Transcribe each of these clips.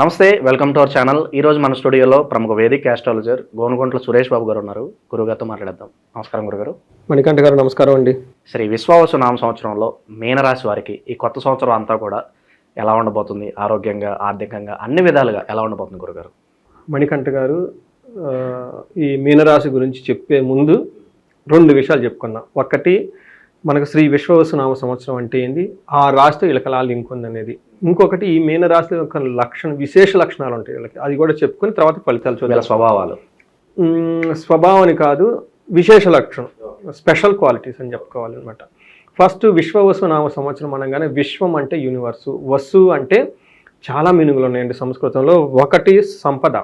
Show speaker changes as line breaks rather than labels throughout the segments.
నమస్తే welcome to our channel. ఈ రోజు మన స్టూడియోలో ప్రముఖ వేదిక ఆస్ట్రాలజర్ గోనుగుంట్ల సురేష్ బాబు గారు ఉన్నారు. గురుగారితో మాట్లాడేద్దాం. నమస్కారం గురుగారు.
మణికంఠ గారు నమస్కారం అండి.
శ్రీ విశ్వావసు నామ సంవత్సరంలో మీనరాశి వారికి ఈ కొత్త సంవత్సరం అంతా కూడా ఎలా ఉండబోతుంది? ఆరోగ్యంగా ఆర్థికంగా అన్ని విధాలుగా ఎలా ఉండబోతుంది గురుగారు?
మణికంఠ గారు ఈ మీనరాశి గురించి చెప్పే ముందు రెండు విషయాలు చెప్పుకున్నాం. ఒకటి మనకు శ్రీ విశ్వవసు నామ సంవత్సరం అంటే ఏంది? ఆ రాశితో లింక్ ఉంది అనేది ఇంకొకటి ఈ మీనరాశి యొక్క లక్షణ విశేష లక్షణాలు ఉంటాయి వీళ్ళకి. అది కూడా చెప్పుకొని తర్వాత ఫలితాలు చూద్దాం.
స్వభావాలు.
మ్మ్, స్వభావాన్ని కాదు విశేష లక్షణం. స్పెషల్ క్వాలిటీస్ అని చెప్పుకోవాలి అనమాట ఫస్ట్ విశ్వవసు నామ సంవత్సరం అనగానే విశ్వం అంటే యూనివర్సు. వసు అంటే చాలా మీనింగ్లు ఉన్నాయండి సంస్కృతంలో. ఒకటి సంపద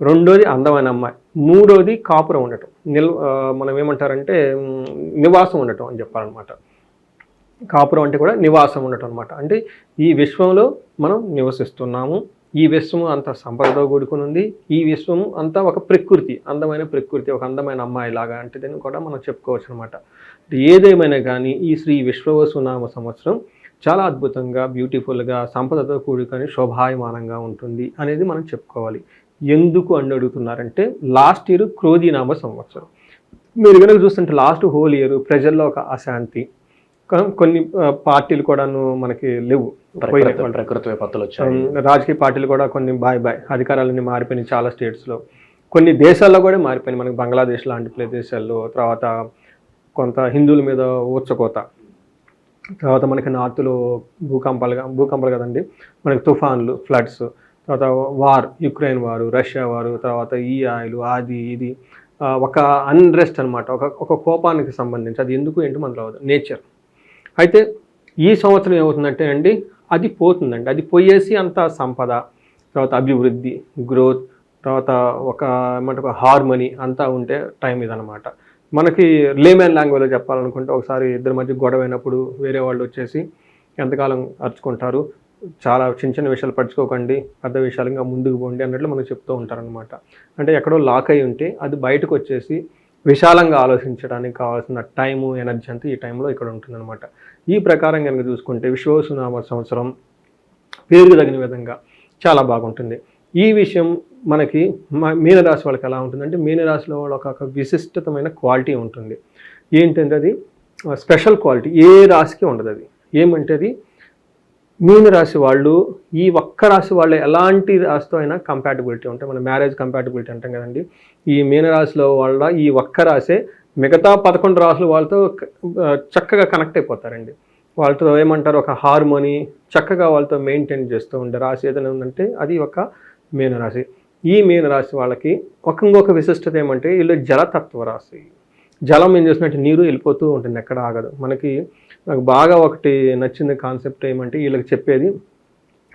రెండోది అందమైన అమ్మాయి మూడోది కాపురం ఉండటం. నిల్ మనం ఏమంటారంటే నివాసం ఉండటం అని చెప్పాలన్నమాట. కాపురం అంటే కూడా నివాసం ఉండటం అనమాట అంటే ఈ విశ్వంలో మనం నివసిస్తున్నాము. ఈ విశ్వము అంత సంపదతో కూడుకుని ఉంది. ఈ విశ్వము అంతా ఒక ప్రకృతి అందమైన ప్రకృతి ఒక అందమైన అమ్మాయి లాగా అంటే దీన్ని కూడా మనం చెప్పుకోవచ్చు అనమాట ఏదేమైనా కానీ ఈ శ్రీ విశ్వవసునామ సంవత్సరం చాలా అద్భుతంగా బ్యూటిఫుల్గా సంపదతో కూడుకొని శోభాయమానంగా ఉంటుంది అనేది మనం చెప్పుకోవాలి. ఎందుకు అని అడుగుతున్నారంటే లాస్ట్ ఇయర్ క్రోధీనామ సంవత్సరం. మీరు కనుక చూస్తుంటే లాస్ట్ హోల్ ఇయర్ ప్రజల్లో ఒక అశాంతి కొన్ని పార్టీలు కూడాను మనకి లేవు.
ప్రకృతి విపత్తులు వచ్చాయి.
రాజకీయ పార్టీలు కూడా కొన్ని బాయ్ బాయ్ అధికారాలన్నీ మారిపోయినాయి చాలా స్టేట్స్లో. కొన్ని దేశాల్లో కూడా మారిపోయినాయి. మనకి బంగ్లాదేశ్ లాంటి ప్రదేశాల్లో తర్వాత కొంత హిందువుల మీద ఊచకోత. తర్వాత మనకి నార్త్లో భూకంపాలుగా భూకంపాలు కదండి. మనకి తుఫాన్లు ఫ్లడ్స్ తర్వాత వార్ యుక్రెయిన్ వారు రష్యా వారు తర్వాత ఈ ఆయిల్ అది ఇది ఒక అన్రెస్ట్ అన్నమాట. ఒక ఒక కోపానికి సంబంధించి. అది ఎందుకు ఏంటి మనలో నేచర్. అయితే ఈ సంవత్సరం ఏమవుతుందంటే అండి అది పోతుందండి. అది పోయేసి అంత సంపద తర్వాత అభివృద్ధి గ్రోత్ తర్వాత ఒక ఏమంటే ఒక హార్మనీ అంతా ఉంటే టైం ఇదనమాట మనకి లేమెన్ లాంగ్వేజ్లో చెప్పాలనుకుంటే ఒకసారి ఇద్దరి మధ్య గొడవ అయినప్పుడు వేరే వాళ్ళు వచ్చేసి ఎంతకాలం అరుచుకుంటారు చాలా చిన్న చిన్న విషయాలు పడుచుకోకండి పెద్ద విషయాలు ఇంకా ముందుకు పోండి అన్నట్లు మనకు చెప్తూ ఉంటారనమాట అంటే ఎక్కడో లాక్ అయి ఉంటే అది బయటకు వచ్చేసి విశాలంగా ఆలోచించడానికి కావాల్సిన టైము ఎనర్జీ అంతా ఈ టైంలో ఇక్కడ ఉంటుందన్నమాట. ఈ ప్రకారం కనుక చూసుకుంటే విశ్వసునామ సంవత్సరం పేరుకు తగిన విధంగా చాలా బాగుంటుంది. ఈ విషయం మనకి మీనరాశి వాళ్ళకి ఎలా ఉంటుందంటే మీనరాశిలో వాళ్ళ ఒక విశిష్టతమైన క్వాలిటీ ఉంటుంది. ఏంటంటే అది స్పెషల్ క్వాలిటీ ఏ రాశికి ఉండదు అది. ఏమంటే అది మీనరాశి వాళ్ళు ఈ ఒక్క రాశి వాళ్ళు ఎలాంటి రాశితో అయినా కంపాటబిలిటీ ఉంటాయి. మన మ్యారేజ్ కంపాటబిలిటీ అంటాం కదండి. ఈ మీనరాశిలో వాళ్ళ ఈ ఒక్క రాసే మిగతా పదకొండు రాసులు వాళ్ళతో చక్కగా కనెక్ట్ అయిపోతారండి. వాళ్ళతో ఏమంటారు? ఒక హార్మోని చక్కగా వాళ్ళతో మెయింటైన్ చేస్తూ ఉండే రాశి ఏదైనా ఉందంటే అది ఒక మీనరాశి. ఈ మీనరాశి వాళ్ళకి ఒక ఇంకొక విశిష్టత ఏమంటే వీళ్ళు జలతత్వ రాశి. జలం ఏం చేస్తున్నట్టు నీరు వెళ్ళిపోతూ ఉంటుంది ఎక్కడ ఆగదు. మనకి నాకు బాగా ఒకటి నచ్చింది కాన్సెప్ట్ ఏమంటే వీళ్ళకి చెప్పేది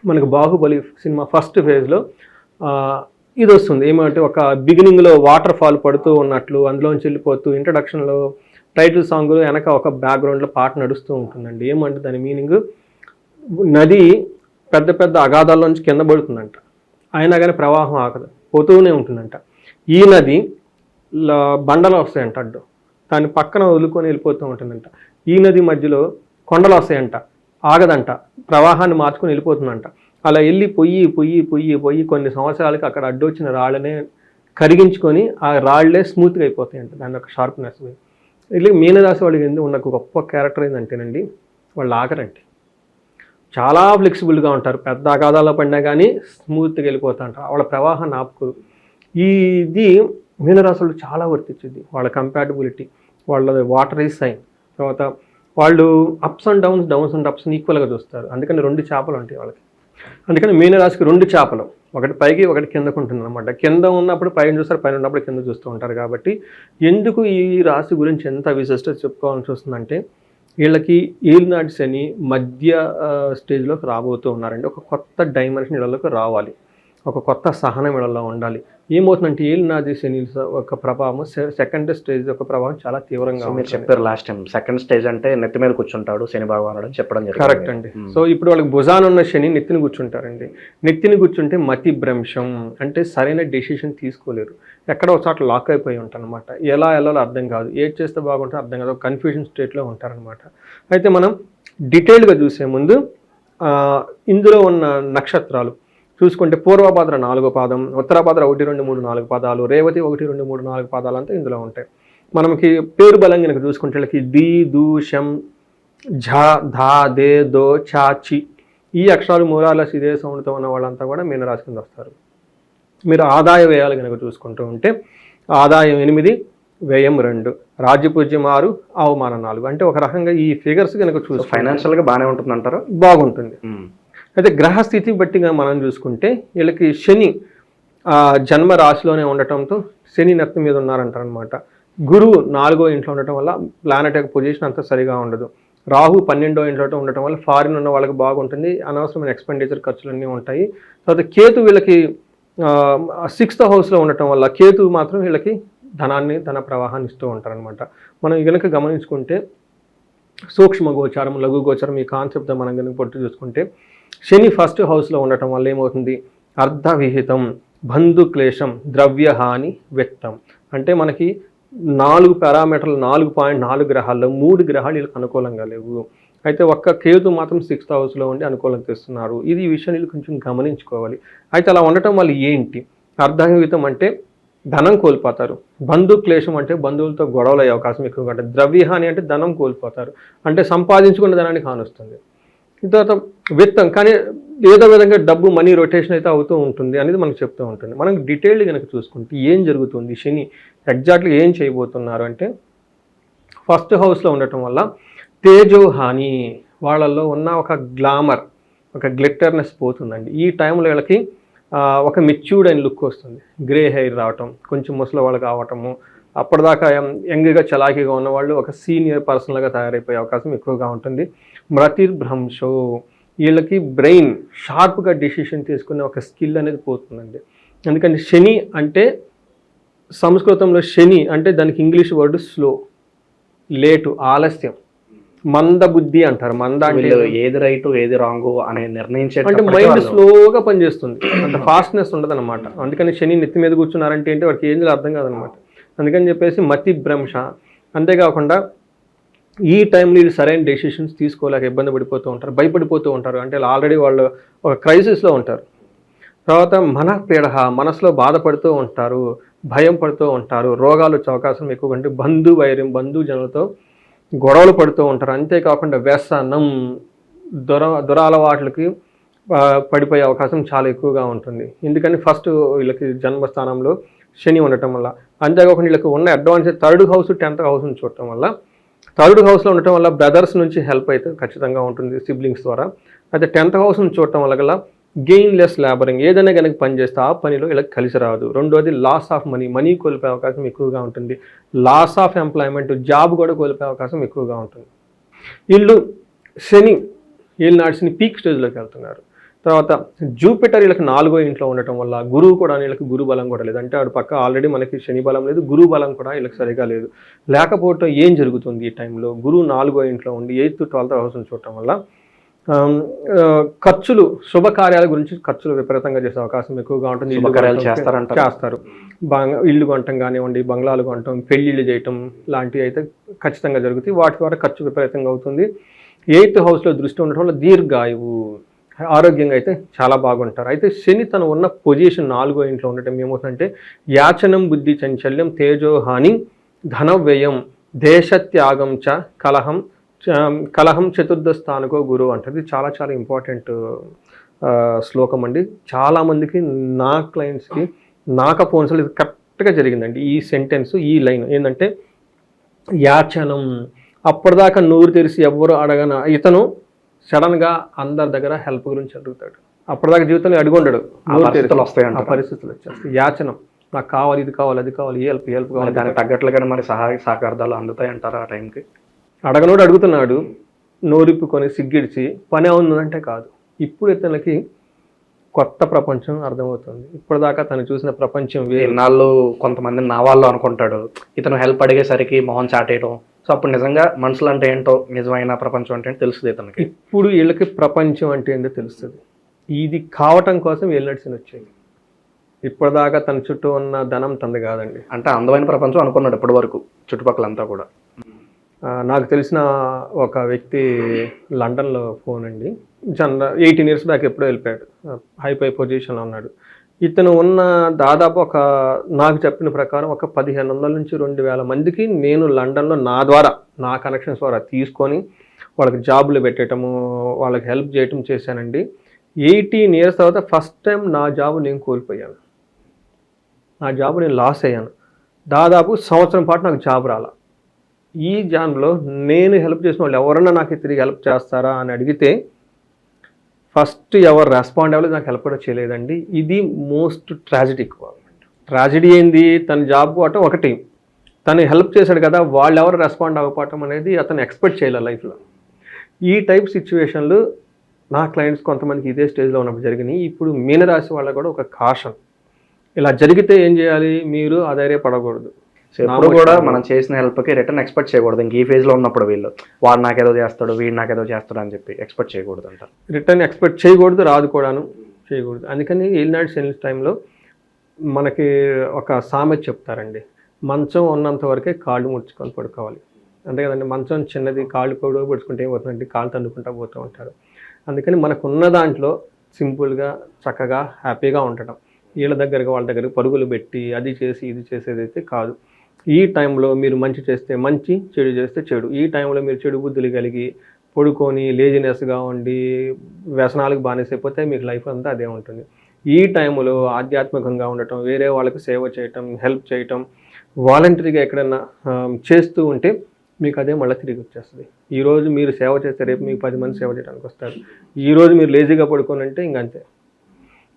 మనకు బాహుబలి సినిమా ఫస్ట్ ఫేజ్లో ఇది వస్తుంది ఏమంటే ఒక బిగినింగ్లో వాటర్ ఫాల్ పడుతూ ఉన్నట్లు అందులోంచి వెళ్ళిపోతూ ఇంట్రడక్షన్లో టైటిల్ సాంగ్లో వెనక ఒక బ్యాక్గ్రౌండ్లో పాట నడుస్తూ ఉంటుందండి. ఏమంటే దాని మీనింగ్ నది పెద్ద పెద్ద అగాధాల్లోంచి కింద పడుతుందంట. అయినా కానీ ప్రవాహం ఆగదు. పోతూనే ఉంటుందంట. ఈ నది బండలు వస్తాయంట అడ్డు. దాని పక్కన వదులుకొని వెళ్ళిపోతూ ఉంటుందంట. ఈ నది మధ్యలో కొండలు వస్తాయంట. ఆగదంట. ప్రవాహాన్ని మార్చుకొని వెళ్ళిపోతుందంట. అలా వెళ్ళి పొయ్యి పొయ్యి పొయ్యి పొయ్యి కొన్ని సంవత్సరాలకి అక్కడ అడ్డొచ్చిన రాళ్ళనే కరిగించుకొని ఆ రాళ్ళే స్మూత్గా అయిపోతాయి అంట దాని యొక్క షార్ప్నెస్ ఇట్లా మీనరాశి వాళ్ళకి ఎందుకు ఉన్న గొప్ప క్యారెక్టర్ ఏంటంటేనండి వాళ్ళు ఆగరండి. చాలా ఫ్లెక్సిబుల్గా ఉంటారు. పెద్ద అగాధాల్లో పడినా కానీ స్మూత్గా వెళ్ళిపోతూ ఉంటారు వాళ్ళ ప్రవాహాన్ని ఆపుకోరు ఇది మీనరాశులు చాలా వర్తించింది. వాళ్ళ కంపాటబిలిటీ వాళ్ళ వాటర్ ఈజ్ సైన్ తర్వాత వాళ్ళు ups and downs downs and అప్స్ని ఈక్వల్గా చూస్తారు. అందుకని రెండు చేపలు ఉంటాయి వాళ్ళకి. అందుకని మీనరాశికి రెండు చేపలు. ఒకటి పైకి ఒకటి కిందకు ఉంటుంది అనమాట కింద ఉన్నప్పుడు పైన చూస్తారు పైన ఉన్నప్పుడు కింద చూస్తూ ఉంటారు కాబట్టి ఎందుకు ఈ రాశి గురించి ఎంత విశిష్టత చెప్పుకోవాల్సి వస్తుందంటే వీళ్ళకి ఏలినాటి శని మధ్య స్టేజ్లోకి రాబోతూ ఉన్నారండి. ఒక కొత్త డైమెన్షన్ వీళ్ళలోకి రావాలి. ఒక కొత్త సహనం వీళ్ళలో ఉండాలి. ఏమవుతుందంటే ఏలినాటి శని ఒక ప్రభావం సె- సెకండ్ స్టేజ్ యొక్క ప్రభావం చాలా తీవ్రంగా
మీరు. చెప్పారు లాస్ట్ టైం సెకండ్ స్టేజ్ అంటే నెత్తి మీద కూర్చుంటాడు శని భగవానుడు అని చెప్పడం జరిగింది.
కరెక్ట్ అండి.
Hmm.
సో ఇప్పుడు వాళ్ళకి భుజాన ఉన్న శని నెత్తిని కూర్చుంటారండి. నెత్తిని కూర్చుంటే మతి భ్రంశం అంటే సరైన డెసిషన్ తీసుకోలేరు. ఎక్కడ ఒక చోట లాక్ అయిపోయి ఉంటారు అనమాట ఎలా వెళ్ళాలో అర్థం కాదు. ఏది చేస్తే బాగుంటుందో అర్థం కాదు. కన్ఫ్యూజన్ స్టేట్లో ఉంటారనమాట అయితే మనం డీటెయిల్గా చూసే ముందు ఇందులో ఉన్న నక్షత్రాలు చూసుకుంటే పూర్వభద్ర నాలుగో పాదం ఉత్తరభద్ర ఒకటి రెండు మూడు నాలుగు పాదాలు రేవతి ఒకటి రెండు మూడు నాలుగు పాదాలు అంతా ఇందులో ఉంటాయి. మనకి పేరు బలం కనుక చూసుకుంటే వీళ్ళకి ది దు షం ఝ ధా దే దో చా చి. ఈ అక్షరాలు మూరాలస్ ఇదే సౌండ్తో ఉన్న వాళ్ళంతా కూడా మీనరాశి కింద వస్తారు. మీరు ఆదాయ వ్యయాలు కనుక చూసుకుంటూ ఉంటే ఆదాయం ఎనిమిది వ్యయం రెండు రాజ్యపూజ్యం ఆరు అవమానం నాలుగు. అంటే ఒక రకంగా ఈ ఫిగర్స్ కనుక చూసి
ఫైనాన్షియల్గా బాగానే ఉంటుంది అంటారా
బాగుంటుంది అయితే గ్రహస్థితి బట్టిగా మనం చూసుకుంటే వీళ్ళకి శని జన్మ రాశిలోనే ఉండటంతో శని నత్తి మీద ఉన్నారంటారనమాట గురువు నాలుగో ఇంట్లో ఉండటం వల్ల ప్లానెట్ యొక్క పొజిషన్ అంత సరిగా ఉండదు. రాహు పన్నెండో ఇంట్లో ఉండటం వల్ల ఫారిన్ ఉన్న వాళ్ళకి బాగుంటుంది. అనవసరమైన ఎక్స్పెండిచర్ ఖర్చులన్నీ ఉంటాయి. తర్వాత కేతు వీళ్ళకి సిక్స్త్ హౌస్లో ఉండటం వల్ల కేతు మాత్రం వీళ్ళకి ధనాన్ని ధన ప్రవాహాన్ని ఇస్తూ ఉంటారనమాట మనం కనుక గమనించుకుంటే సూక్ష్మ గోచారం లఘు గోచారం ఈ కాన్సెప్ట్ మనం కనుక పొట్టు చూసుకుంటే శని ఫస్ట్ హౌస్లో ఉండటం వల్ల ఏమవుతుంది? అర్ధవిహితం బంధుక్లేశం ద్రవ్యహాని వ్యక్తం. అంటే మనకి నాలుగు పారామీటర్లు నాలుగు పాయింట్ నాలుగు గ్రహాల్లో మూడు గ్రహాలు వీళ్ళకి అనుకూలంగా లేవు. అయితే ఒక్క కేతు మాత్రం సిక్స్త్ హౌస్లో ఉండి అనుకూలం తెస్తున్నారు. ఇది ఈ విషయం వీళ్ళు కొంచెం గమనించుకోవాలి. అయితే అలా ఉండటం వల్ల ఏంటి? అర్ధవిహితం అంటే ధనం కోల్పోతారు. బంధు క్లేశం అంటే బంధువులతో గొడవలు అయ్యే అవకాశం ఎక్కువగా ఉంటుంది. ద్రవ్యహాని అంటే ధనం కోల్పోతారు. అంటే సంపాదించుకున్న ధనాన్ని కానొస్తుంది. తర్వాత విత్తం కానీ ఏదో విధంగా డబ్బు మనీ రొటేషన్ అయితే అవుతూ ఉంటుంది అనేది మనకు చెప్తూ ఉంటుంది. మనం డీటెయిల్డ్ కనుక చూసుకుంటే ఏం జరుగుతుంది? శని ఎగ్జాక్ట్లీ ఏం చేయబోతున్నారు అంటే ఫస్ట్ హౌస్లో ఉండటం వల్ల తేజోహాని వాళ్ళల్లో ఉన్న ఒక గ్లామర్ ఒక గ్లిట్టర్నెస్ పోతుందండి. ఈ టైంలో వీళ్ళకి ఒక మెచ్యూర్డ్ అయిన లుక్ వస్తుంది. గ్రే హెయిర్ రావటం కొంచెం ముసలి వాళ్ళు కావటము అప్పటిదాకా యంగ్గా చలాకీగా ఉన్న వాళ్ళు ఒక సీనియర్ పర్సన్లుగా తయారైపోయే అవకాశం ఎక్కువగా ఉంటుంది. మతిర్భ్రంశో వీళ్ళకి బ్రెయిన్ షార్ప్గా డెసిషన్ తీసుకునే ఒక స్కిల్ అనేది పోతుందండి. ఎందుకంటే శని అంటే సంస్కృతంలో శని అంటే దానికి ఇంగ్లీష్ వర్డ్ స్లో లేటు ఆలస్యం. మంద బుద్ధి అంటారు. మంద అంటే
ఏది రైట్ ఏది రాంగ్ అనే నిర్ణయించే
అంటే మైండ్ స్లోగా పనిచేస్తుంది. అంత ఫాస్ట్నెస్ ఉండదు అనమాట అందుకని శని నెత్తి మీద కూర్చున్నారంటే ఏంటి? వాడికి ఏం అర్థం కాదనమాట అందుకని చెప్పేసి మతి భ్రంశ అంతేకాకుండా ఈ టైంలో వీళ్ళు సరైన డెసిషన్స్ తీసుకోలేక ఇబ్బంది పడిపోతూ ఉంటారు భయపడిపోతూ ఉంటారు. అంటే ఆల్రెడీ వాళ్ళు ఒక క్రైసిస్లో ఉంటారు. తర్వాత మన పీడహ మనసులో బాధపడుతూ ఉంటారు భయం పడుతూ ఉంటారు రోగాలు వచ్చే అవకాశం ఎక్కువ అంటే బంధు వైర్యం బంధు జనులతో గొడవలు పడుతూ ఉంటారు. అంతేకాకుండా వ్యసనం దుర దురాలవాట్లకి పడిపోయే అవకాశం చాలా ఎక్కువగా ఉంటుంది. ఎందుకని ఫస్ట్ వీళ్ళకి జన్మస్థానంలో శని ఉండటం వల్ల. అంతేకాకుండా వీళ్ళకి ఉన్న అడ్వాన్స్ థర్డ్ హౌస్ టెన్త్ హౌస్ని చూడటం వల్ల థర్డ్ హౌస్లో ఉండటం వల్ల బ్రదర్స్ నుంచి హెల్ప్ అయితే ఖచ్చితంగా ఉంటుంది సిబ్లింగ్స్ ద్వారా. అయితే టెన్త్ హౌస్ని చూడటం వల్ల గల గెయిన్లెస్ లేబరింగ్ ఏదైనా కనుక పని చేస్తే ఆ పనిలో ఇలా కలిసి రాదు. రెండోది లాస్ ఆఫ్ మనీ మనీ కోల్పోయే అవకాశం ఎక్కువగా ఉంటుంది. లాస్ ఆఫ్ ఎంప్లాయ్మెంట్ జాబ్ కూడా కోల్పోయే అవకాశం ఎక్కువగా ఉంటుంది. వీళ్ళు శని వీళ్ళు నాడిసిన పీక్ స్టేజ్లోకి వెళ్తున్నారు. తర్వాత జూపిటర్ వీళ్ళకి నాలుగో ఇంట్లో ఉండటం వల్ల గురువు కూడా వీళ్ళకి గురు బలం కూడా లేదు. అంటే ఆడు పక్క ఆల్రెడీ మనకి శని బలం లేదు గురు బలం కూడా వీళ్ళకి సరిగా లేదు. లేకపోవటం ఏం జరుగుతుంది ఈ టైంలో గురువు నాలుగో ఇంట్లో ఉండి ఎయిత్ ట్వెల్త్ హౌస్ని చూడటం వల్ల ఖర్చులు శుభకార్యాల గురించి ఖర్చులు విపరీతంగా చేసే అవకాశం ఎక్కువగా ఉంటుంది. ఇల్లు? చేస్తారు. బంగ్ ఇల్లు కొనటం కానివ్వండి బంగ్లాలు కొనటం పెళ్ళిళ్ళు చేయటం లాంటివి అయితే ఖచ్చితంగా జరుగుతాయి. వాటి ద్వారా ఖర్చు విపరీతంగా అవుతుంది. ఎయిత్ హౌస్లో దృష్టి ఉండటం వల్ల దీర్ఘాయువు. ఆరోగ్యంగా అయితే చాలా బాగుంటారు. అయితే శని తను ఉన్న పొజిషన్ నాలుగో ఇంట్లో ఉండటం ఏమవుతుందంటే యాచనం బుద్ధి చంచల్యం తేజోహాని ధన వ్యయం దేశత్యాగం చ కలహం కలహం చతుర్థ స్థానకో గురువు అంటది ఇది చాలా చాలా ఇంపార్టెంట్ శ్లోకం అండి. చాలామందికి నా క్లయింట్స్కి నాక ఫోన్స్లో ఇది కరెక్ట్గా జరిగిందండి. ఈ సెంటెన్స్ ఈ లైన్ ఏంటంటే యాచనం అప్పటిదాకా నోరు తెరిసి ఎవ్వరు అడగన ఇతను సడన్గా అందరి దగ్గర హెల్ప్ గురించి అడుగుతాడు. అప్పటిదాకా జీవితంలో నోరు తెరిచి.
పరిస్థితులు వస్తాయంట
ఆ పరిస్థితులు వచ్చేస్తాయి. యాచనం. నాకు కావాలి ఇది కావాలి అది కావాలి ఈ హెల్ప్ హెల్ప్ కావాలి
దానికి తగ్గట్లుగానే మరి సహాయ సహకారాలు అందుతాయి అంటారా ఆ టైంకి
అడగనోడు అడుగుతున్నాడు. నోరిప్పుకొని సిగ్గిడిచి పని అవుతుందంటే కాదు. ఇప్పుడు ఇతనికి కొత్త ప్రపంచం అర్థమవుతుంది. ఇప్పటిదాకా తను చూసిన ప్రపంచం వేరు.
ఇన్నాళ్ళు కొంతమంది నా వాళ్ళు అనుకుంటాడు. ఇతను హెల్ప్ అడిగేసరికి మొహం చాటేయడం సో అప్పుడు నిజంగా మనుషులు అంటే ఏంటో నిజమైన ప్రపంచం అంటే ఏంటో తెలుస్తుంది ఇతనికి
ఇప్పుడు వీళ్ళకి ప్రపంచం అంటే ఏంటో తెలుస్తుంది. ఇది కావటం కోసం వీళ్ళు నడిచిన వచ్చేది. ఇప్పటిదాకా తన చుట్టూ ఉన్న ధనం తంది కాదండి.
అంటే అందమైన ప్రపంచం అనుకున్నాడు ఇప్పటి వరకు చుట్టుపక్కలంతా కూడా.
నాకు తెలిసిన ఒక వ్యక్తి లండన్లో ఫోన్ అండి. జనరల్ ఎయిటీన్ ఇయర్స్ బ్యాక్ ఎప్పుడో వెళ్ళిపోయాడు. హై పై పొజిషన్లో ఉన్నాడు. ఇతను ఉన్న దాదాపు ఒక నాకు చెప్పిన ప్రకారం ఒక పదిహేను వందల నుంచి రెండు వేల మందికి నేను లండన్లో నా ద్వారా నా కనెక్షన్స్ ద్వారా తీసుకొని వాళ్ళకి జాబులు పెట్టడము వాళ్ళకి హెల్ప్ చేయటం చేశానండి. ఎయిటీన్ ఇయర్స్ తర్వాత ఫస్ట్ టైం నా జాబ్ నేను కోల్పోయాను. నా జాబ్ నేను లాస్ అయ్యాను. దాదాపు సంవత్సరం పాటు నాకు జాబ్ రాల. ఈ జాబ్లో నేను హెల్ప్ చేసిన వాళ్ళు ఎవరన్నా నాకు తిరిగి హెల్ప్ చేస్తారా అని అడిగితే ఫస్ట్ ఎవరు రెస్పాండ్ అవ్వలేదు నాకు హెల్ప్ కూడా చేయలేదండి. ఇది మోస్ట్ ట్రాజిడిక్ ట్రాజిడీ ఏంది? తన జాబ్ పోవటం ఒకటి తను హెల్ప్ చేశాడు కదా వాళ్ళు ఎవరు రెస్పాండ్ అవ్వకపోవటం అనేది అతను ఎక్స్పెక్ట్ చేయలేదు లైఫ్లో ఈ టైప్ సిచ్యువేషన్లు నా క్లయింట్స్ కొంతమందికి ఇదే స్టేజ్లో ఉన్నప్పుడు జరిగినాయి. ఇప్పుడు మీనరాశి వాళ్ళకు కూడా ఒక కాషన్ ఇలా జరిగితే ఏం చేయాలి? మీరు అధైర్యపడకూడదు.
సో ఎప్పుడు కూడా మనం చేసిన హెల్ప్కి రిటర్న్ ఎక్స్పెక్ట్ చేయకూడదు. ఇంక ఈ ఫేజ్లో ఉన్నప్పుడు వీళ్ళు వాడు నాకేదో చేస్తాడు వీడు నాకేదో చేస్తాడు అని చెప్పి ఎక్స్పెక్ట్ చేయకూడదు అంటారు.
రిటర్న్ ఎక్స్పెక్ట్ చేయకూడదు రాదు కూడాను చేయకూడదు. అందుకని ఏలినాడు సెన్స్ టైంలో మనకి ఒక సామెత చెప్తారండి. మంచం ఉన్నంత వరకే కాళ్ళు ముడుచుకొని పడుకోవాలి. అంతే కదండి. మంచం చిన్నది కాళ్ళు పొడవు పడుచుకుంటే ఏమవుతుందంటే కాళ్ళు తండుకుంటా పోతూ ఉంటారు. అందుకని మనకు ఉన్న దాంట్లో సింపుల్గా చక్కగా హ్యాపీగా ఉండటం. వీళ్ళ దగ్గరగా వాళ్ళ దగ్గర పరుగులు పెట్టి అది చేసి ఇది చేసేది అయితే కాదు. ఈ టైంలో మీరు మంచి చేస్తే మంచి చెడు చేస్తే చెడు. ఈ టైంలో మీరు చెడు బుద్ధులు కలిగి పడుకొని లేజినెస్గా ఉండి వ్యసనాలకు బానిసైపోతే మీకు లైఫ్ అంతా అదే ఉంటుంది. ఈ టైంలో ఆధ్యాత్మికంగా ఉండటం వేరే వాళ్ళకి సేవ చేయటం హెల్ప్ చేయటం వాలంటరీగా ఎక్కడైనా చేస్తూ ఉంటే మీకు అదే మళ్ళీ తిరిగి వచ్చేస్తుంది. ఈరోజు మీరు సేవ చేస్తే రేపు మీకు పది మంది సేవ చేయడానికి వస్తారు. ఈరోజు మీరు లేజీగా పడుకోనంటే ఇంకంతే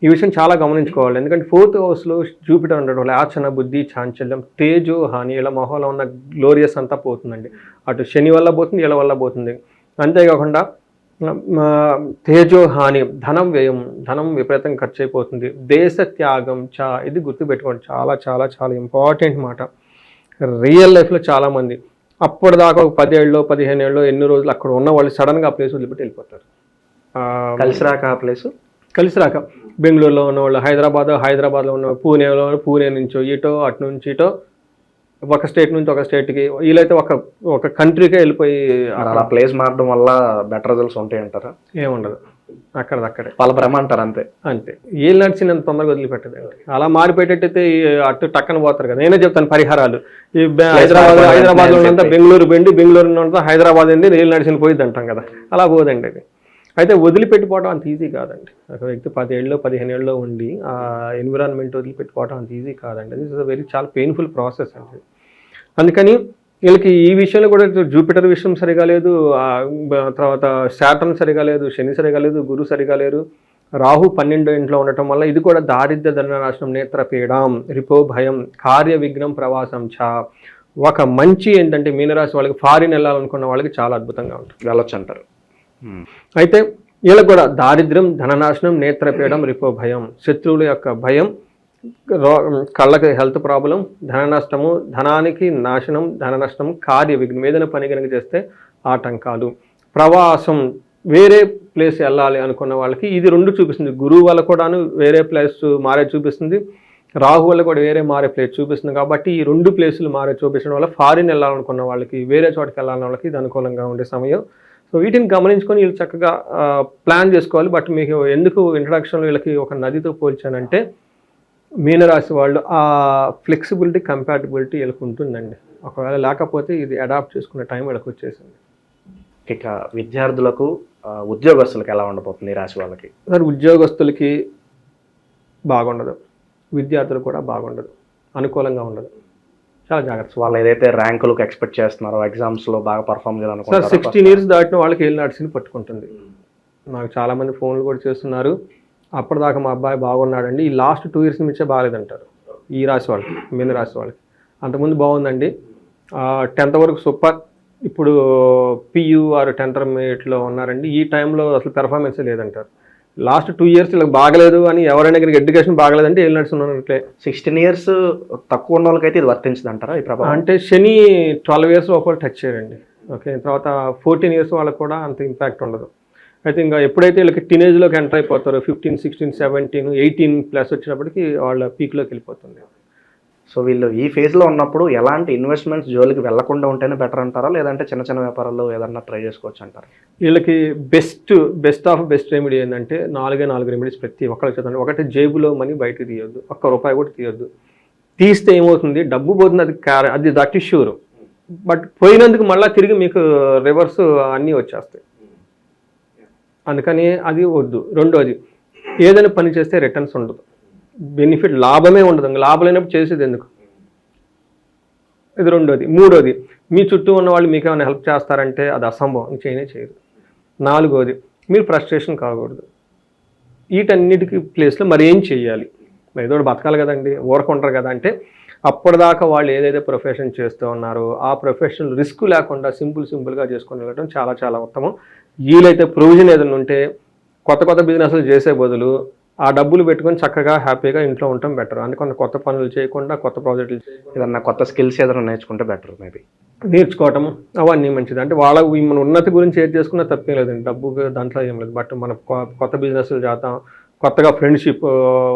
ఈ విషయం చాలా గమనించుకోవాలి. ఎందుకంటే ఫోర్త్ హౌస్లో జూపిటర్ ఉండడం వల్ల ఆచరణ బుద్ధి చాంచల్యం తేజో హాని ఇలా మొహంలో ఉన్న గ్లోరియస్ అంతా పోతుందండి. అటు శని వల్ల పోతుంది ఇలా వల్ల పోతుంది. అంతేకాకుండా తేజో హాని ధనం వ్యయం ధనం విపరీతంగా ఖర్చు అయిపోతుంది దేశ త్యాగం చా ఇది గుర్తుపెట్టుకోండి. చాలా చాలా చాలా ఇంపార్టెంట్ మాట. రియల్ లైఫ్లో చాలామంది అప్పటిదాకా ఒక పదేళ్ళు పదిహేను ఏళ్ళు ఎన్ని రోజులు అక్కడ ఉన్న వాళ్ళు సడన్గా ఆ ప్లేస్ వదిలిపెట్టి వెళ్ళిపోతారు.
కలిసి రాక ఆ ప్లేసు?
కలిసి రాక. బెంగళూరులో ఉన్నవాళ్ళు హైదరాబాద్ హైదరాబాద్లో ఉన్న పూణేలో పూణే నుంచో ఇటో అటు నుంచి ఇటో ఒక స్టేట్ నుంచి ఒక స్టేట్కి వీలైతే ఒక ఒక కంట్రీకే వెళ్ళిపోయి
అలా ప్లేస్ మారడం వల్ల బెటర్ రిజల్ట్స్ ఉంటాయి అంటారా
ఏముండదు. అక్కడదక్కడే.
వాళ్ళ భ్రమ అంటారు అంతే.
అంతే. ఏళ్ళు నడిచినంత తొందరగా వదిలిపెట్టదండి అలా మారిపోయేటట్టయితే అటు టక్కన పోతారు కదా. నేనే చెప్తాను పరిహారాలు. ఈ హైదరాబాద్ హైదరాబాద్లో ఉన్నంత బెంగళూరు బెండి బెంగళూరు ఉన్నంత హైదరాబాద్ అండి రైలు నడిచిన పోయిద్ది అంటాం కదా. అలా పోదండి అది. అయితే వదిలిపెట్టిపోవడం అంత ఈజీ కాదండి. ఒక వ్యక్తి పదేళ్ళు పదిహేను ఏళ్ళలో ఉండి ఆ ఎన్విరాన్మెంట్ వదిలిపెట్టిపోవడం అంత ఈజీ కాదండి. దిస్ ఇస్ వెరీ చాలా పెయిన్ఫుల్ ప్రాసెస్ అండి. అందుకని వీళ్ళకి ఈ విషయంలో కూడా జూపిటర్ విషయం సరిగా లేదు తర్వాత శాటర్న్ సరిగా లేదు శని సరిగా లేదు గురు సరిగా లేరు. రాహు పన్నెండో ఇంట్లో ఉండటం వల్ల ఇది కూడా దారిద్ర్య ధననాశనం నేత్రపీడం రిపో భయం కార్య విఘ్నం ప్రవాసం చ ఒక మంచి ఏంటంటే మీనరాశి వాళ్ళకి ఫారిన్ వెళ్ళాలనుకున్న వాళ్ళకి చాలా అద్భుతంగా ఉంటుంది.
వెళ్ళొచ్చు అంటారు.
అయితే వీళ్ళకు కూడా దారిద్ర్యం ధననాశనం నేత్రపీడం రిపో భయం శత్రువుల యొక్క భయం రో కళ్ళకి హెల్త్ ప్రాబ్లం ధన నష్టము ధనానికి నాశనం ధన నష్టం కార్య విఘ్నం ఏదైనా పని కనుక చేస్తే ఆటంకాలు. ప్రవాసం వేరే ప్లేస్ వెళ్ళాలి అనుకున్న వాళ్ళకి ఇది రెండు చూపిస్తుంది. గురువు వల్ల కూడాను వేరే ప్లేస్ మారే చూపిస్తుంది. రాహు వల్ల కూడా వేరే మారే ప్లేస్ చూపిస్తుంది. కాబట్టి ఈ రెండు ప్లేసులు మారే చూపించడం వల్ల ఫారిన్ వెళ్ళాలనుకున్న వాళ్ళకి వేరే చోటకి వెళ్ళాలన్న వాళ్ళకి ఇది అనుకూలంగా ఉండే సమయం. సో వీటిని గమనించుకొని వీళ్ళు చక్కగా ప్లాన్ చేసుకోవాలి. బట్ మీకు ఎందుకు ఇంట్రడక్షన్లో వీళ్ళకి ఒక నదితో పోల్చానంటే మీనరాశి వాళ్ళు ఆ ఫ్లెక్సిబిలిటీ కంపాటబిలిటీ వీళ్ళకి ఉంటుందండి. ఒకవేళ లేకపోతే ఇది అడాప్ట్ చేసుకునే టైం వీళ్ళకి వచ్చేసింది.
ఇక విద్యార్థులకు ఉద్యోగస్తులకు ఎలా ఉండబోతుంది ఈ రాశి వాళ్ళకి?
సార్ ఉద్యోగస్తులకి బాగుండదు. విద్యార్థులకు కూడా బాగుండదు. అనుకూలంగా ఉండదు. చాలా జాగ్రత్త.
వాళ్ళు ఏదైతే ర్యాంకులకు ఎక్స్పెక్ట్ చేస్తున్నారో ఎగ్జామ్స్లో బాగా పర్ఫామ్
సార్
చేయాలనుకుంటారో
సిక్స్టీన్ ఇయర్స్ దాటిన వాళ్ళకి ఏళ్ళు నడిచింది పట్టుకుంటుంది. నాకు చాలామంది ఫోన్లు కూడా చేస్తున్నారు. అప్పటిదాకా మా అబ్బాయి బాగున్నాడండి. ఈ లాస్ట్ టూ ఇయర్స్ నుంచే బాగాలేదంటారు. ఈ రాశి వాళ్ళకి మీన రాశి వాళ్ళకి. అంతకుముందు బాగుందండి. టెన్త్ వరకు సూపర్. ఇప్పుడు పియు ఆర్ టెన్త్ ఇంటర్మీడియట్లో ఉన్నారండి. ఈ టైంలో అసలు పెర్ఫార్మెన్స్ లేదంటారు. లాస్ట్ టూ ఇయర్స్ ఇలా బాగలేదు అని ఎవరైనా కనుక ఎడ్యుకేషన్ బాగలేదంటే ఏళ్ళు నడుస్తున్నట్లే
సిక్స్టీన్ ఇయర్స్ తక్కువ ఉన్న వాళ్ళకైతే ఇది వర్తించదు అంటారా ఈ ప్రభావం?
అంటే శని ట్వెల్వ్ ఇయర్స్ లోపల టచ్ చేయరండి ఓకే తర్వాత ఫోర్టీన్ ఇయర్స్ వాళ్ళకి కూడా అంత ఇంపాక్ట్ ఉండదు. అయితే ఇంకా ఎప్పుడైతే వీళ్ళకి టీనేజ్లోకి enter అయిపోతారో fifteen sixteen seventeen eighteen plus వచ్చినప్పటికి వాళ్ళ పీక్లోకి వెళ్ళిపోతుంది.
సో వీళ్ళు ఈ ఫేజ్లో ఉన్నప్పుడు ఎలాంటి ఇన్వెస్ట్మెంట్స్ జోలికి వెళ్ళకుండా ఉంటేనే బెటర్ అంటారా? లేదంటే చిన్న చిన్న వ్యాపారాల్లో ఏదన్నా ట్రై చేసుకోవచ్చు అంటారా?
వీళ్ళకి best best of best remedy ఏంటంటే నాలుగే నాలుగు రెమెడీస్ ప్రతి ఒక్కరికి చదవండి ఒకటి జేబులో మనీ బయటకు తీయొద్దు ఒక్క రూపాయి కూడా తీయొద్దు. తీస్తే ఏమవుతుంది? డబ్బు పోతుంది అది క్యార అది దట్ షూర్ బట్ పోయినందుకు మళ్ళీ తిరిగి మీకు రివర్స్ అన్నీ వచ్చేస్తాయి. అందుకని అది వద్దు. రెండోది ఏదైనా పని చేస్తే రిటర్న్స్ ఉండదు. బెనిఫిట్ లాభమే ఉండదు. లాభం లేనప్పుడు చేసేది ఎందుకు? ఇది రెండోది. మూడోది మీ చుట్టూ ఉన్న వాళ్ళు మీకు ఏమైనా హెల్ప్ చేస్తారంటే అది అసంభవం. చేయనే చేయదు నాలుగోది మీరు ఫ్రస్ట్రేషన్ కాకూడదు. వీటన్నిటికి ప్లేస్లో మరి ఏం చేయాలి మరి ఏదో బతకాలి కదండి. ఊరకుంటారు కదా అంటే అప్పటిదాకా వాళ్ళు ఏదైతే ప్రొఫెషన్ చేస్తూ ఉన్నారో ఆ ప్రొఫెషన్ రిస్క్ లేకుండా సింపుల్ సింపుల్గా చేసుకొని వెళ్ళడం చాలా చాలా ఉత్తమం. వీలైతే ప్రొవిజన్ ఏదైనా ఉంటే కొత్త కొత్త బిజినెస్లు చేసే బదులు ఆ డబ్బులు పెట్టుకొని చక్కగా హ్యాపీగా ఇంట్లో ఉండటం బెటర్. అందుకని కొత్త పనులు చేయకుండా కొత్త ప్రాజెక్టులు
ఏదన్నా కొత్త స్కిల్స్ ఏదైనా నేర్చుకుంటే బెటర్ మేబీ.
నేర్చుకోవటం అవన్నీ మంచిది. అంటే వాళ్ళ మన ఉన్నతి గురించి ఏది చేసుకున్నా తప్పేం లేదండి. డబ్బు దాంట్లో ఏం లేదు. బట్ మన కొత్త బిజినెస్లు చేద్దాం. కొత్తగా ఫ్రెండ్షిప్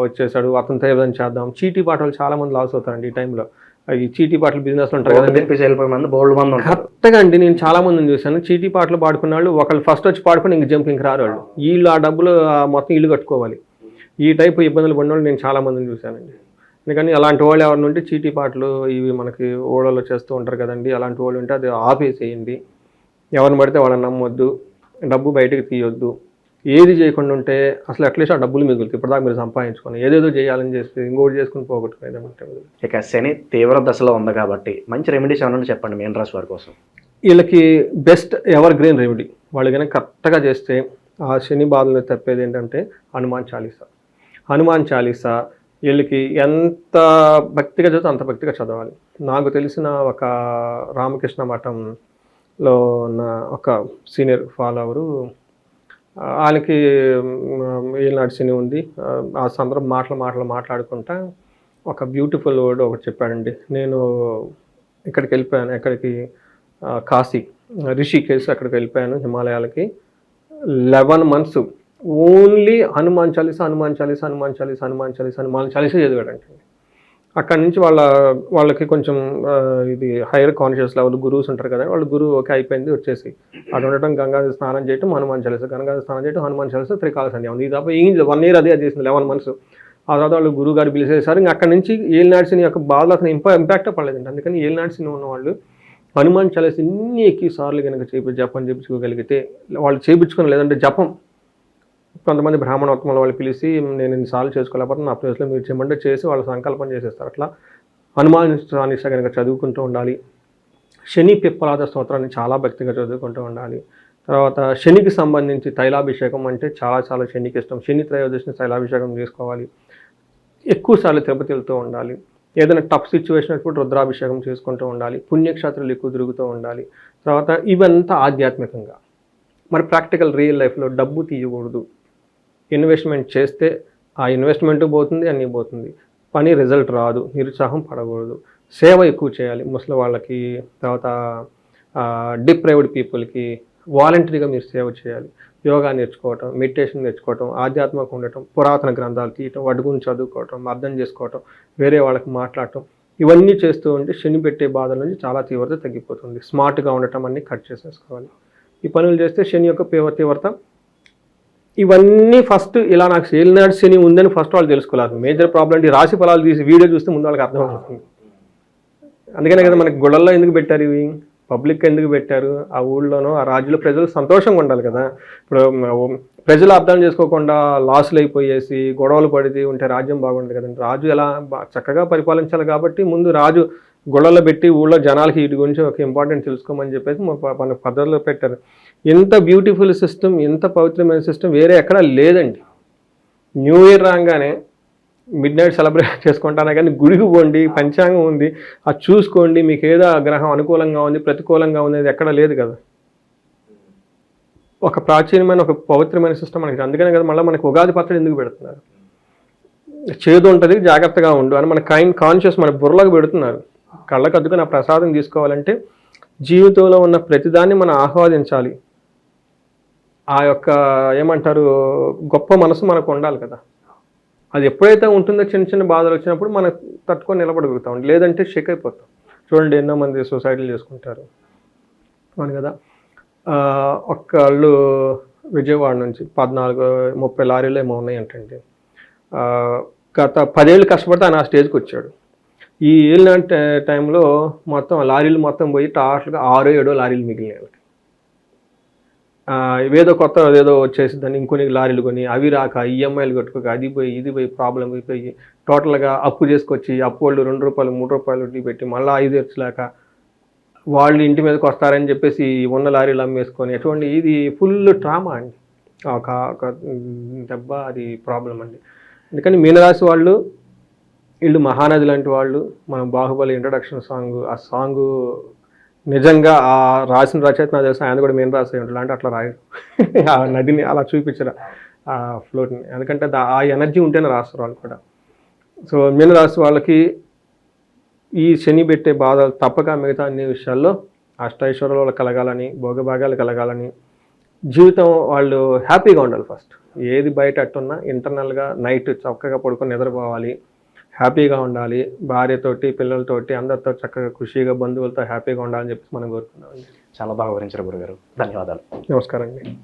వచ్చేసాడు. అతనితో ఏదైనా చేద్దాం. చీటీ పాటలు చాలా మంది లాస్ అవుతారండి ఈ టైంలో. ఈ చీటీ పాటలు బిజినెస్ ఉంటారు కరెక్ట్గా అండి. నేను చాలా మందిని చూశాను. చీటీ పాటలు పాడుకున్న వాళ్ళు ఒకళ్ళు ఫస్ట్ వచ్చి పాడుకొని ఇంక జంప్ ఇంక రారు వాళ్ళు. వీళ్ళు ఆ డబ్బులు మొత్తం ఇల్లు కట్టుకోవాలి. ఈ టైపు ఇబ్బందులు పడిన వాళ్ళు నేను చాలా మందిని చూశానండి. అందుకని అలాంటి వాళ్ళు ఎవరిని ఉంటే చీటీ పాటలు ఇవి మనకి ఓడలో చేస్తూ ఉంటారు కదండి. అలాంటి వాళ్ళు ఉంటే అది ఆపేసేయండి. ఎవరిని పడితే వాళ్ళని నమ్మొద్దు. డబ్బు బయటకు తీయొద్దు. ఏది చేయకుండా ఉంటే అసలు అట్లీస్ట్ ఆ డబ్బులు మిగులుతాయి. ఇప్పటిదాకా మీరు సంపాదించుకొని ఏదేదో చేయాలని చేస్తే ఇంకోటి చేసుకుని పోగొట్టుకునేదంటే
ఇక శని తీవ్ర దశలో ఉంది కాబట్టి మంచి రెమెడీస్ ఏమన్నా చెప్పండి మీన రాశి వారి కోసం.
వీళ్ళకి బెస్ట్ ఎవర్ గ్రీన్ రెమెడీ వాళ్ళు కనుక కరెక్ట్గా చేస్తే ఆ శని బాధలు తప్పేది ఏంటంటే హనుమాన్ చాలీసా. హనుమాన్ చాలీసా వీళ్ళకి ఎంత భక్తిగా చదివితే అంత భక్తిగా చదవాలి. నాకు తెలిసిన ఒక రామకృష్ణ మఠంలో ఉన్న ఒక సీనియర్ ఫాలోవరు ఆయనకి ఈనాడు సినీ ఉంది. ఆ, సందర్భం మాటలు మాటలు మాట్లాడుకుంటా ఒక బ్యూటిఫుల్ వర్డ్ ఒకటి చెప్పాడండి. నేను ఇక్కడికి వెళ్ళిపోయాను ఎక్కడికి కాశీ కాశీ రిషికేశ్ అక్కడికి వెళ్ళిపోయాను హిమాలయాలకి. Eleven months only Hanuman Chalisa Hanuman Chalisa Hanuman Chalisa Hanuman Chalisa Hanuman Chalisa చదివాడంటండి అక్కడి నుంచి వాళ్ళ వాళ్ళకి కొంచెం ఇది హైయర్ కాన్షియస్ లెవెల్ గురువుస్ ఉంటారు కదా వాళ్ళు గురువు ఓకే అయిపోయింది వచ్చేసి. అటు ఉండటం గంగా స్నానం చేయటం హనుమాన్ చాలీసా గంగా స్నానం చేయటం హనుమాన్ చాలీసా త్రికాల సంధ్య ఉంది. ఇది తప్ప ఏం వన్ ఇయర్ అదే అది చేసింది లెవెన్ మంత్స్ ఆ తర్వాత వాళ్ళు గురువు గారు పిలిచేసారు ఇంకా అక్కడి నుంచి ఏలినాడ్సిని యొక్క బాధలు అసలు ఇంపా ఇంపాక్ట్ పడలేదండి. అందుకని ఏలినాడ్సిని ఉన్న వాళ్ళు హనుమాన్ చాలీస ఎన్ని ఎక్కువ సార్లు కనుక చేపి జపం చేయించుకోగలిగితే వాళ్ళు చేయించుకుని లేదంటే జపం కొంతమంది బ్రాహ్మణోత్తముల వాళ్ళు పిలిచి నేను ఇన్నిసార్లు చేసుకోలేకపోతే నా ప్లేస్లో మీరు చేయమంటే చేసి వాళ్ళు సంకల్పం చేసేస్తారు. అట్లా హనుమాన్ కనుక చదువుకుంటూ ఉండాలి. శని పిప్పలాద స్తోత్రాన్ని చాలా భక్తిగా చదువుకుంటూ ఉండాలి. తర్వాత శనికి సంబంధించి తైలాభిషేకం అంటే చాలా చాలా శనికి ఇష్టం. శని త్రయోదశిని తైలాభిషేకం చేసుకోవాలి. ఎక్కువసార్లు తిరుపతి వెళ్తూ ఉండాలి. ఏదైనా టఫ్ సిచ్యువేషన్ అప్పుడు రుద్రాభిషేకం చేసుకుంటూ ఉండాలి. పుణ్యక్షేత్రాలు ఎక్కువ తిరుగుతూ ఉండాలి. తర్వాత ఇవంతా ఆధ్యాత్మికంగా. మరి ప్రాక్టికల్ రియల్ లైఫ్లో డబ్బు తీయకూడదు. ఇన్వెస్ట్మెంట్ చేస్తే ఆ ఇన్వెస్ట్మెంట్ పోతుంది అన్నీ పోతుంది. పని రిజల్ట్ రాదు నిరుత్సాహం పడకూడదు. సేవ ఎక్కువ చేయాలి. ముసలి వాళ్ళకి తర్వాత డిప్రైవ్డ్ పీపుల్కి వాలంటరీగా మీరు సేవ చేయాలి. యోగా నేర్చుకోవటం మెడిటేషన్ నేర్చుకోవటం ఆధ్యాత్మికంగా ఉండటం పురాతన గ్రంథాలు తీయటం వాటి గురించి చదువుకోవటం అర్థం చేసుకోవటం వేరే వాళ్ళకి మాట్లాడటం ఇవన్నీ చేస్తూ ఉంటే శని పెట్టే బాధల నుంచి చాలా తీవ్రత తగ్గిపోతుంది. స్మార్ట్గా ఉండటం అన్ని కట్ చేసేసుకోవాలి. ఈ పనులు చేస్తే శని యొక్క తీవ్రత ఇవన్నీ ఫస్ట్ ఇలా నాకు ఏలినాడు శని ఉందని ఫస్ట్ వాళ్ళు తెలుసుకోవాలి మేజర్ ప్రాబ్లం అంటే రాశి ఫలాలు తీసి వీడియో చూస్తే ముందు వాళ్ళకి అర్థమవుతుంది అందుకనే కదా మనకి గుడల్లో ఎందుకు పెట్టారు ఇవి? పబ్లిక్ ఎందుకు పెట్టారు? ఆ ఊళ్ళోనో ఆ రాజులో ప్రజలు సంతోషంగా ఉండాలి కదా. ఇప్పుడు ప్రజలు అర్థం చేసుకోకుండా లాసులు అయిపోయేసి గొడవలు పడితే ఉంటే రాజ్యం బాగుండదు కదండి. రాజు ఎలా చక్కగా పరిపాలించాలి కాబట్టి ముందు రాజు గుళ్ళలో పెట్టి ఊళ్ళో జనాలకి వీటి గురించి ఒక ఇంపార్టెంట్ తెలుసుకోమని చెప్పేసి మన పద్ధతిలో పెట్టారు. ఎంత బ్యూటిఫుల్ సిస్టమ్ ఎంత పవిత్రమైన సిస్టమ్ వేరే ఎక్కడా లేదండి. న్యూ ఇయర్ రాగానే మిడ్ నైట్ సెలబ్రేట్ చేసుకుంటానే కానీ గుడికి పోండి పంచాంగం ఉంది అది చూసుకోండి మీకు ఏదో ఆ గ్రహం అనుకూలంగా ఉంది ప్రతికూలంగా ఉంది అది ఎక్కడ లేదు కదా. ఒక ప్రాచీనమైన ఒక పవిత్రమైన సిస్టమ్ మనకి. అందుకనే కదా మళ్ళీ మనకి ఉగాది పత్రం ఎందుకు పెడుతున్నారు? చేదు ఉంటుంది జాగ్రత్తగా ఉండు అని మన కైండ్ కాన్షియస్ మన బుర్రలోకి పెడుతున్నారు. కళ్ళకు అద్దుకుని ఆ ప్రసాదం తీసుకోవాలంటే జీవితంలో ఉన్న ప్రతిదాన్ని మనం ఆహ్వాదించాలి. ఆ యొక్క ఏమంటారు గొప్ప మనసు మనకు ఉండాలి కదా. అది ఎప్పుడైతే ఉంటుందో చిన్న చిన్న బాధలు వచ్చినప్పుడు మనం తట్టుకొని నిలబడగలుగుతాం. లేదంటే షేక్ అయిపోతాం. చూడండి ఎన్నో మంది సొసైటీలు చేసుకుంటారు. అవును కదా. ఒక్కళ్ళు విజయవాడ నుంచి పద్నాలుగు ముప్పై లారీలు ఏమో ఉన్నాయంటండి గత పదేళ్ళు కష్టపడితే ఆయన ఆ స్టేజ్కి వచ్చాడు. ఈ ఏళ్ళ టైంలో మొత్తం లారీలు మొత్తం పోయి టాటల్గా ఆరో ఏడో లారీలు మిగిలినాయి వాళ్ళకి. ఏదో కొత్త ఏదో వచ్చేసి దాన్ని ఇంకొన్ని లారీలు కొని అవి రాక ఈఎంఐలు కట్టుకోక అది పోయి ఇది పోయి ప్రాబ్లం అయిపోయి టోటల్గా అప్పు చేసుకొచ్చి అప్పు వాళ్ళు రెండు రూపాయలు మూడు రూపాయలు వడ్డీ పెట్టి మళ్ళీ ఐదు వచ్చలేక వాళ్ళు ఇంటి మీదకి వస్తారని చెప్పేసి ఉన్న లారీలు అమ్మేసుకొని ఎటువంటి ఇది ఫుల్ ట్రామా అండి ఒక ఒక దెబ్బ అది ప్రాబ్లం అండి అందుకని మీనరాశి వాళ్ళు వీళ్ళు మహానది లాంటి వాళ్ళు మనం బాహుబలి ఇంట్రడక్షన్ సాంగ్ ఆ సాంగ్ నిజంగా ఆ రాసిన రచయిత నాకు తెలుసు ఆయన కూడా మీన రాసే ఉంటాడు. అంటే అట్లా రాయడు. ఆ నదిని అలా చూపించరు ఆ ఫ్లోట్ని ఎందుకంటే దా- ఆ ఎనర్జీ ఉంటేనే రాస్తారు వాళ్ళు కూడా. సో మీన రాశి వాళ్ళకి ఈ శని పెట్టే బాధలు తప్పక మిగతా అన్ని విషయాల్లో అష్టైశ్వర్యాలు కలగాలని భోగభాగాలు కలగాలని జీవితం వాళ్ళు హ్యాపీగా ఉండాలి ఫస్ట్ ఏది బయట అట్టున్నా ఇంటర్నల్గా నైట్ చక్కగా పడుకొని నిద్రపోవాలి. హ్యాపీగా ఉండాలి. భార్యతోటి పిల్లలతోటి అందరితో చక్కగా ఖుషిగా బంధువులతో హ్యాపీగా ఉండాలని చెప్పేసి మనం కోరుకున్నాం
చాలా బాగా వివరించారు గురుగారు. ధన్యవాదాలు.
నమస్కారం అండి.